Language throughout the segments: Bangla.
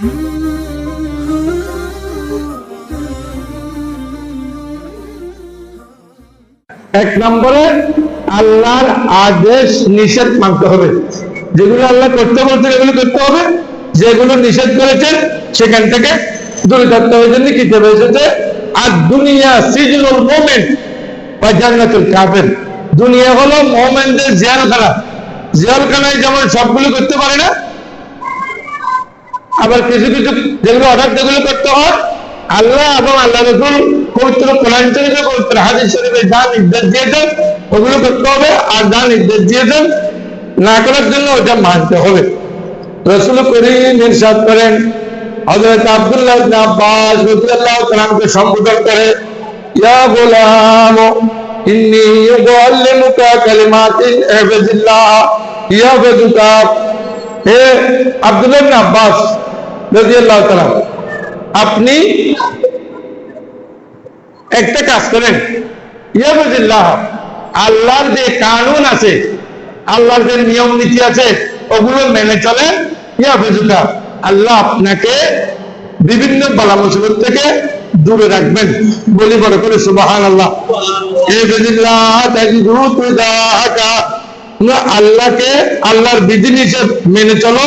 এক নম্বরে আল্লাহর আদেশ নিষেধ মানতে হবে। যেগুলো আল্লাহ করতে বলছেন, এগুলো করতে হবে। যেগুলো নিষেধ করেছেন, সেখান থেকে দূরে থাকতে হবে। জন্য কি দেবে এসেছে আর দুনিয়া সিজনুল মোমেন্ট বা জান্নাতুল কাফের। দুনিয়া হলো মোমেন্টের জেলখানা জেলখানায় যেমন সবগুলো করতে পারে না আবার কিছু কিছু যেগুলো অর্ডার যেগুলো করতে হয়, আল্লাহ এবং আল্লাহ রসুল পবিত্র কোরআন শরীফে, পবিত্র হাদিস শরীফে যা নির্দেশ দিয়েছেন, ওগুলো করতে হবে। আর যা নির্দেশ দিয়েছেন, না করার জন্য ওটা মানতে হবে। রসুল করিম ইরশাদ করেন, হযরত আব্দুল্লাহ আব্বাস রাদিয়াল্লাহু তাআলাকে সম্বোধন করে, ইয়া গোলাম, ইন্নী ইউআল্লিমুকা কালিমাতিন ইহফাজিল্লাহ, ইয়াহফাজুকা। হে আব্দুল্লাহ আব্বাস আপনি একটা কাজ করেন। ইয়াহফাজিল্লাহ আল্লাহর যে কানুন আছে, আল্লাহর যে নিয়ম নীতি আছে, ওগুলো মেনে চলেন। ইয়াহফাজুকা আল্লাহ আপনাকে বিভিন্ন বালা মুসিবত থেকে দূরে রাখবেন। বলি বড় করে সুবাহান আল্লাহ আল্লাহকে, আল্লাহর বিধি নিষেধ মেনে চলো।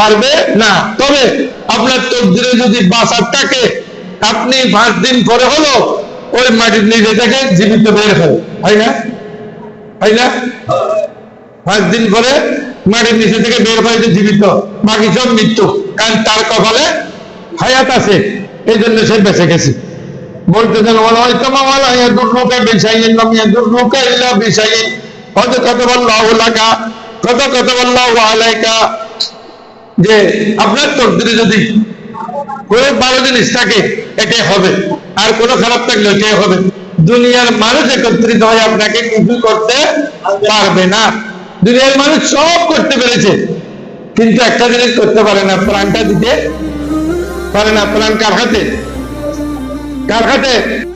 পারবে না। তবে আপনার তকদিরে যদি বাঁচার থাকে, আপনি পাঁচ দিন পরে হলো ওই মাটির নিজে থেকে জীবিত বের হয় হয় না? হয় না? পাঁচ দিন পরে মাটির নিচে থেকে বের হয়েছে জীবিত, বাকি সব মৃত্যু। কারণ তার কপালে হায়াত আছে এই জন্য সে বেঁচে গেছে। বলতেছেন ওলা হয়তো মাওয়ালা ইয়াদুররুকা বিশাইইন লাম ইয়াদুররুকা ইল্লা বিশাইইন কত কত আল্লাহু লাকা, কত কত আল্লাহু আলাইকা যে আপনার তকদিরে যদি কোনো ভালো জিনিস থাকে, এটাই হবে। আর কোনো খারাপ থাকলে এটাই হবে। দুনিয়ার মানুষ একত্রিত হয়ে আপনাকে কিছু করতে পারবে না। দুনিয়ার মানুষ সব করতে পেরেছে। কিন্তু একটা জিনিস করতে পারে না, প্রাণটা দিতে পারে না। প্রাণ কার হাতে? কার হাতে?